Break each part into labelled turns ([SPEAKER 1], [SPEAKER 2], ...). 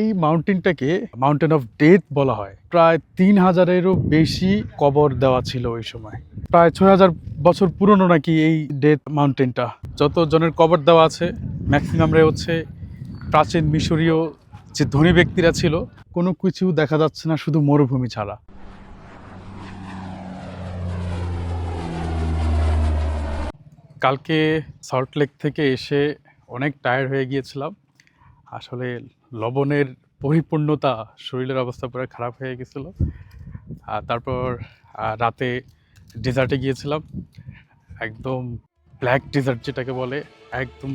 [SPEAKER 1] এই মাউন্টেনটাকে mountain of death বলা হয়। প্রায় তিন হাজারেরও বেশি কবর দেওয়া ছিল ওই সময়। প্রায় ছয় হাজার বছর পুরনো নাকি এই ডেথ মাউন্টেনটা যত জনের কবর দেওয়া আছে ম্যাক্সিমামরে হচ্ছে প্রাচীন মিশরীয় যে ধনী ব্যক্তিরা ছিল, কোনো কিছু দেখা যাচ্ছে না, শুধু মরুভূমি ছাড়া। কালকে সল্টলেক থেকে এসে অনেক টায়ার্ড হয়ে গিয়েছিলাম। আসলে লবণের পরিপূর্ণতা শরীরের অবস্থা পুরো খারাপ হয়ে গেছিল। আর তারপর রাতে ডেজার্টে গিয়েছিলাম। একদম ব্ল্যাক ডেজার্ট যেটাকে বলে, একদম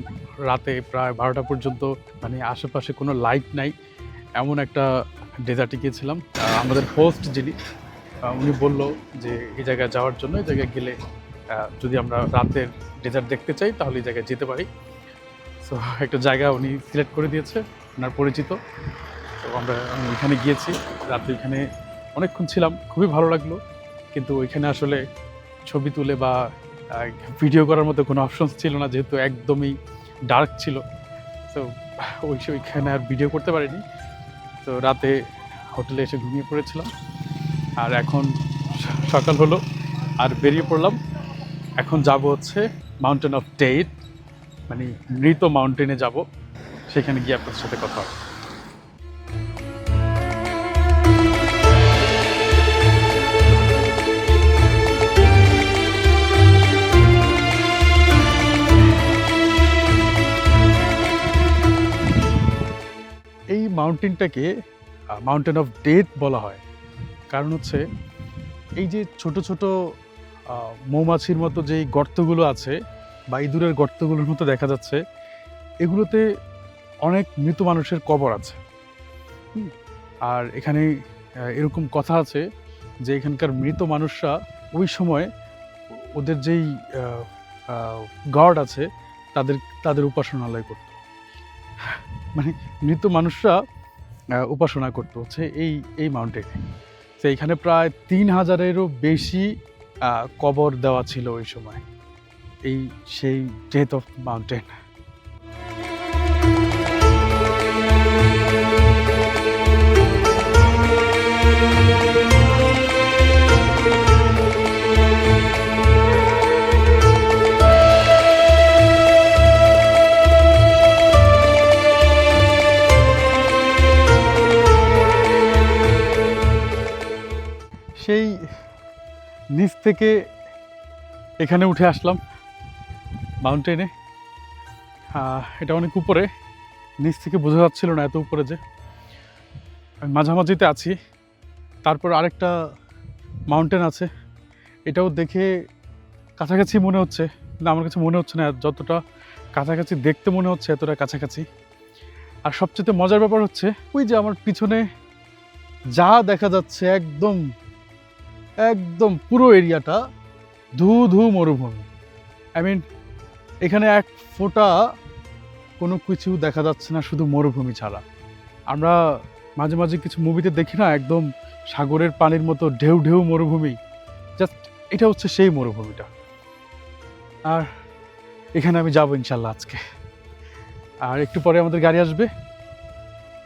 [SPEAKER 1] রাতে প্রায় বারোটা পর্যন্ত মানে আশেপাশে কোনো লাইট নাই, এমন একটা ডেজার্টে গিয়েছিলাম। আমাদের হোস্ট যিনি উনি বলল যে, এই জায়গায় যাওয়ার জন্য, এই জায়গায় গেলে যদি আমরা রাতের ডেজার্ট দেখতে চাই, তাহলে এই জায়গায় যেতে পারি। সো একটা জায়গা উনি সিলেক্ট করে দিয়েছে। ওনার পরিচিত। তো আমরা আমি ওইখানে গিয়েছি রাতে ওইখানে অনেকক্ষণ ছিলাম, খুবই ভালো লাগল। কিন্তু ওইখানে আসলে ছবি তুলে বা ভিডিও করার মতো কোনো অপশনস ছিল না, যেহেতু একদমই ডার্ক ছিল। তো ওই ওইখানে আর ভিডিও করতে পারিনি। তো রাতে হোটেলে এসে ঘুমিয়ে পড়েছিলাম। আর এখন সকাল হলো, আর বেরিয়ে পড়লাম। এখন যাব হচ্ছে মাউন্টেন অফ ডেট মানে মৃত মাউন্টেনে যাব। সেখানে গিয়ে আপনার সাথে কথা হবে। এই মাউন্টেনটাকে মাউন্টেন অফ ডেথ বলা হয়। কারণ হচ্ছে, এই যে ছোট ছোট মৌমাছির মতো যেই গর্তগুলো আছে, বা ইঁদুরের গর্তগুলোর মতো দেখা যাচ্ছে, এগুলোতে অনেক মৃত মানুষের কবর আছে। আর এখানে এরকম কথা আছে যে এখানকার মৃত মানুষরা ওই সময় ওদের যেই গার্ড আছে, তাদের তাদের উপাসনালয় করত। মানে মৃত মানুষরা উপাসনা করতো হচ্ছে এই এই মাউন্টেনে তো এখানে প্রায় তিন হাজারেরও বেশি কবর দেওয়া ছিল ওই সময়। এই সেই ডেথ অফ মাউন্টেন নিচ থেকে এখানে উঠে আসলাম মাউন্টেনে এটা অনেক উপরে, নিচ থেকে বোঝা যাচ্ছিল না এত উপরে যে। আমি মাঝামাঝিতে আছি, তারপর আরেকটা মাউন্টেন আছে, এটাও দেখে কাছাকাছি মনে হচ্ছে। কিন্তু আমার কাছে মনে হচ্ছে না, যতটা কাছাকাছি দেখতে মনে হচ্ছে, এতটা কাছাকাছি। আর সবচেয়ে মজার ব্যাপার হচ্ছে, ওই যে আমার পিছনে যা দেখা যাচ্ছে, একদম একদম পুরো এরিয়াটা ধু ধু মরুভূমি। আই মিন এখানে এক ফোঁটা কোনো কিছু দেখা যাচ্ছে না, শুধু মরুভূমি ছাড়া। আমরা মাঝে মাঝে কিছু মুভিতে দেখি না, একদম সাগরের পানির মতো ঢেউ ঢেউ মরুভূমি। জাস্ট এটা হচ্ছে সেই মরুভূমিটা। আর এখানে আমি যাব ইনশাল্লাহ আজকে। আর একটু পরে আমাদের গাড়ি আসবে।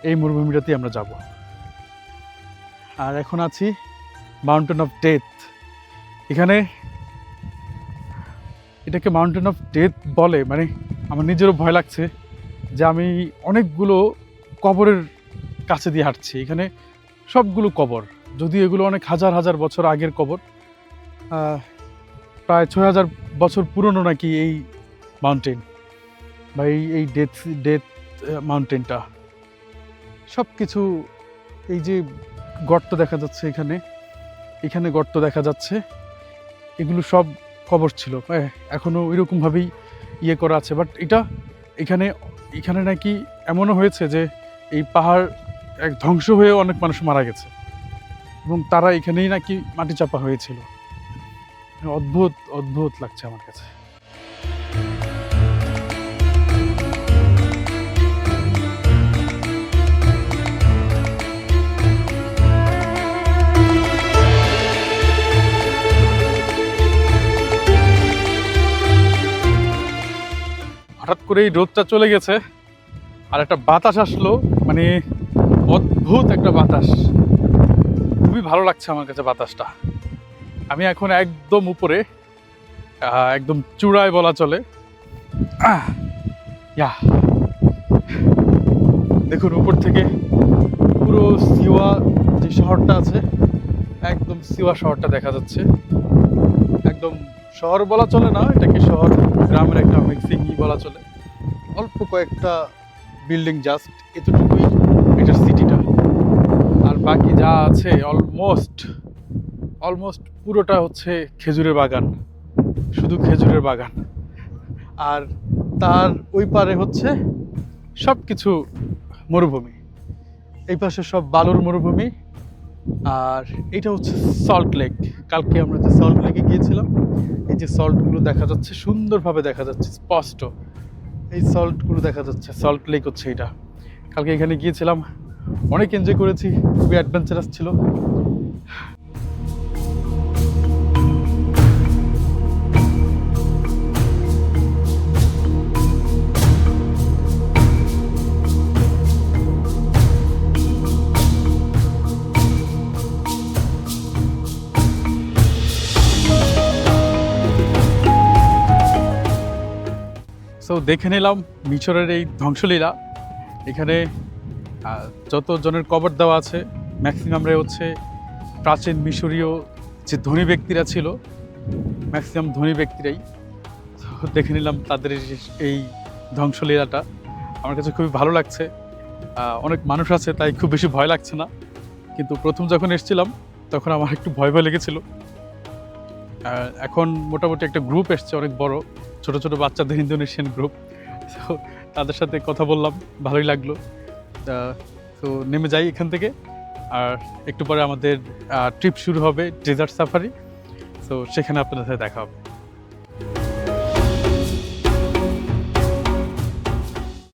[SPEAKER 1] এই মরুভূমিটাতেই আমরা যাব। আর এখন আছি মাউন্টেন অফ ডেথ এখানে এটাকে মাউন্টেন অফ ডেথ বলে মানে আমার নিজেরও ভয় লাগছে যে আমি অনেকগুলো কবরের কাছে দিয়ে হাঁটছি। এখানে সবগুলো কবর যদি এগুলো অনেক হাজার হাজার বছর আগের কবর প্রায় ছয় হাজার বছর পুরনো নাকি এই মাউন্টেন বা এই এই ডেথ ডেথ মাউন্টেনটা সব কিছু এই যে গর্ত দেখা যাচ্ছে এখানে এখানে গর্ত দেখা যাচ্ছে। এগুলো সব কবর ছিল। হ্যাঁ, এখনও ওইরকমভাবেই ইয়ে করা আছে। বাট এটা এখানে এখানে নাকি এমনও হয়েছে যে এই পাহাড় এক ধ্বংস হয়ে অনেক মানুষ মারা গেছে। এবং তারা এখানেই নাকি মাটি চাপা হয়েছিল। অদ্ভুত অদ্ভুত লাগছে আমার কাছে। হঠাৎ করে এই রোদটা চলে গেছে। আর একটা বাতাস আসলো মানে অদ্ভুত একটা বাতাস। খুবই ভালো লাগছে আমার কাছে বাতাসটা। আমি এখন একদম উপরে একদম চূড়ায় বলা চলে। ইয়া। দেখুন, উপর থেকে পুরো সিওয়া যে শহরটা আছে, একদম সিওয়া শহরটা দেখা যাচ্ছে। একদম শহর বলা চলে না, এটাকে শহর, গ্রামের একটা মিক্সিংই বলা চলে। অল্প কয়েকটা বিল্ডিং জাস্ট এতটুকুই এটার সিটিটা আর বাকি যা আছে অলমোস্ট অলমোস্ট পুরোটা হচ্ছে খেজুরের বাগান। শুধু খেজুরের বাগান। আর তার ওই পারে হচ্ছে সব কিছু মরুভূমি। এই পাশে সব বালুর মরুভূমি। আর এটা হচ্ছে সল্ট লেক কালকে আমরা যে সল্ট লেকে গিয়েছিলাম, এই যে সল্টগুলো দেখা যাচ্ছে, সুন্দরভাবে দেখা যাচ্ছে, স্পষ্ট। এই সল্টগুলো দেখা যাচ্ছে সল্ট লেক হচ্ছে এটা। কালকে এখানে গিয়েছিলাম, অনেক এনজয় করেছি, খুবই অ্যাডভেঞ্চারাস ছিল। সো দেখে নিলাম মিশরের এই ধ্বংসলীলা। এখানে আহ, যত জনের কবর দেওয়া আছে ম্যাক্সিমামরা হচ্ছে প্রাচীন মিশরীয় যে ধনী ব্যক্তিরা ছিল ম্যাক্সিমাম ধনী ব্যক্তিরাই। দেখে নিলাম তাদের এই ধ্বংসলীলাটা। আমার কাছে খুবই ভালো লাগছে। অনেক মানুষ আছে তাই খুব বেশি ভয় লাগছে না। কিন্তু প্রথম যখন এসেছিলাম তখন আমার একটু ভয় ভয় লেগেছিল। এখন মোটামুটি একটা গ্রুপ এসছে, অনেক বড়, ছোট ছোট বাচ্চাদের ইন্দোনেশিয়ান গ্রুপ তো তাদের সাথে কথা বললাম, ভালোই লাগল। তো নেমে যাই এখান থেকে। আর একটু পরে আমাদের ট্রিপ শুরু হবে ডেজার্ট সাফারি তো সেখানে আপনাদের সাথে দেখা হবে।